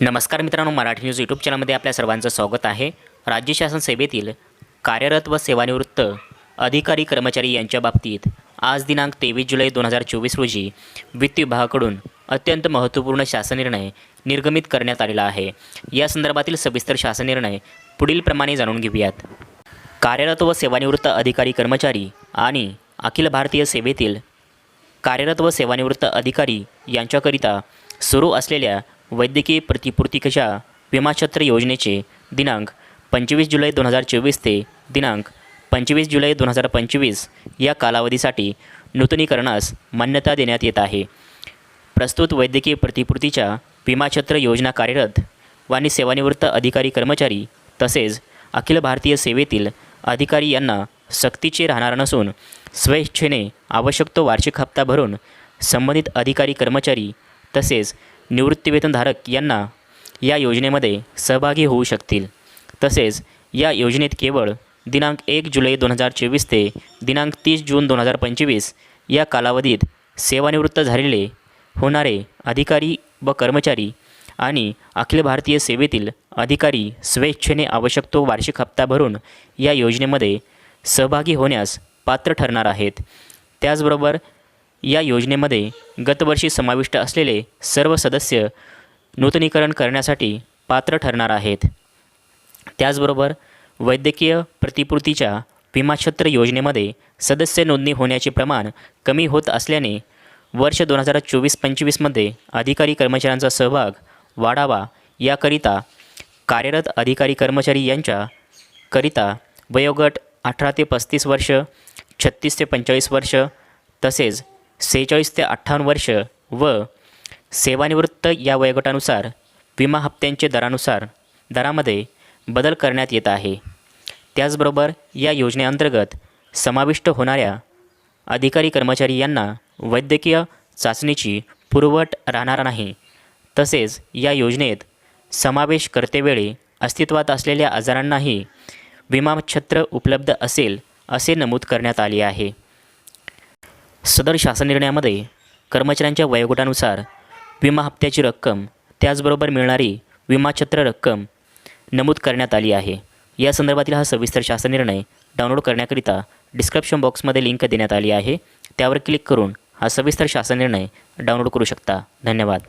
नमस्कार मित्रांनो Marathi news YouTube चॅनलमध्ये आपल्या सर्वांचं स्वागत आहे. राज्य शासन सेवेतील कार्यरत व सेवानिवृत्त अधिकारी कर्मचारी यांच्या बाबतीत आज दिनांक तेवीस जुलै दोन हजार चोवीस रोजी वित्त विभागाकडून अत्यंत महत्त्वपूर्ण शासन निर्णय निर्गमित करण्यात आलेला आहे. या संदर्भातील सविस्तर शासन निर्णय पुढीलप्रमाणे जाणून घेऊयात. कार्यरत व सेवानिवृत्त अधिकारी कर्मचारी आणि अखिल भारतीय सेवेतील कार्यरत व सेवानिवृत्त अधिकारी यांच्याकरिता सुरू असलेल्या वैद्यकीय प्रतिपूर्ती कशा? विमाछत्र योजनेचे दिनांक पंचवीस जुलै दोन हजार चोवीस ते दिनांक पंचवीस जुलै दोन हजार पंचवीस या कालावधीसाठी नूतनीकरणास मान्यता देण्यात येत आहे. प्रस्तुत वैद्यकीय प्रतिपूर्तीच्या विमाछत्र योजना कार्यरत व सेवानिवृत्त अधिकारी कर्मचारी तसेच अखिल भारतीय सेवेतील अधिकारी यांना सक्तीचे राहणार नसून स्वेच्छेने आवश्यक तो वार्षिक हप्ता भरून संबंधित अधिकारी कर्मचारी तसेच निवृत्तीवेतनधारक यांना या योजनेमध्ये सहभागी होऊ शकतील. तसेच या योजनेत केवळ दिनांक एक जुलै दोन हजार चोवीस ते दिनांक तीस जून दोन हजार पंचवीस या कालावधीत सेवानिवृत्त झालेले होणारे अधिकारी व कर्मचारी आणि अखिल भारतीय सेवेतील अधिकारी स्वेच्छेने आवश्यक तो वार्षिक हप्ता भरून या योजनेमध्ये सहभागी होण्यास पात्र ठरणार आहेत. त्याचबरोबर या योजनेमध्ये गतवर्षी समाविष्ट असलेले सर्व सदस्य नूतनीकरण करण्यासाठी पात्र ठरणार आहेत. त्याचबरोबर वैद्यकीय प्रतिपूर्तीच्या विमाछत्र योजनेमध्ये सदस्य नोंदणी होण्याचे प्रमाण कमी होत असल्याने वर्ष दोन हजार चोवीस पंचवीसमध्ये अधिकारी कर्मचाऱ्यांचा सहभाग वाढावा याकरिता कार्यरत अधिकारी कर्मचारी यांच्या करिता वयोगट अठरा ते पस्तीस वर्ष छत्तीस ते पंचेचाळीस वर्ष तसेच सेहेचाळीस ते अठ्ठावन्न वर्ष व सेवानिवृत्त या वयोगटानुसार विमा हप्त्यांचे दरानुसार दरामध्ये बदल करण्यात येत आहे. त्याचबरोबर या योजनेअंतर्गत समाविष्ट होणाऱ्या अधिकारी कर्मचारी यांना वैद्यकीय चाचणीची पुरवठ राहणार नाही. तसेच या योजनेत समावेश करतेवेळी अस्तित्वात असलेल्या आजारांनाही विमाछत्र उपलब्ध असेल असे नमूद करण्यात आले आहे. सदर शासन निर्णयामध्ये कर्मचाऱ्यांच्या वयोगटानुसार विमा हप्त्याची रक्कम त्याचबरोबर मिळणारी विमाछत्र रक्कम नमूद करण्यात आली आहे. या संदर्भातील हा सविस्तर शासन निर्णय डाउनलोड करण्याकरिता डिस्क्रिप्शन बॉक्समध्ये लिंक देण्यात आली आहे. त्यावर क्लिक करून हा सविस्तर शासन निर्णय डाउनलोड करू शकता. धन्यवाद.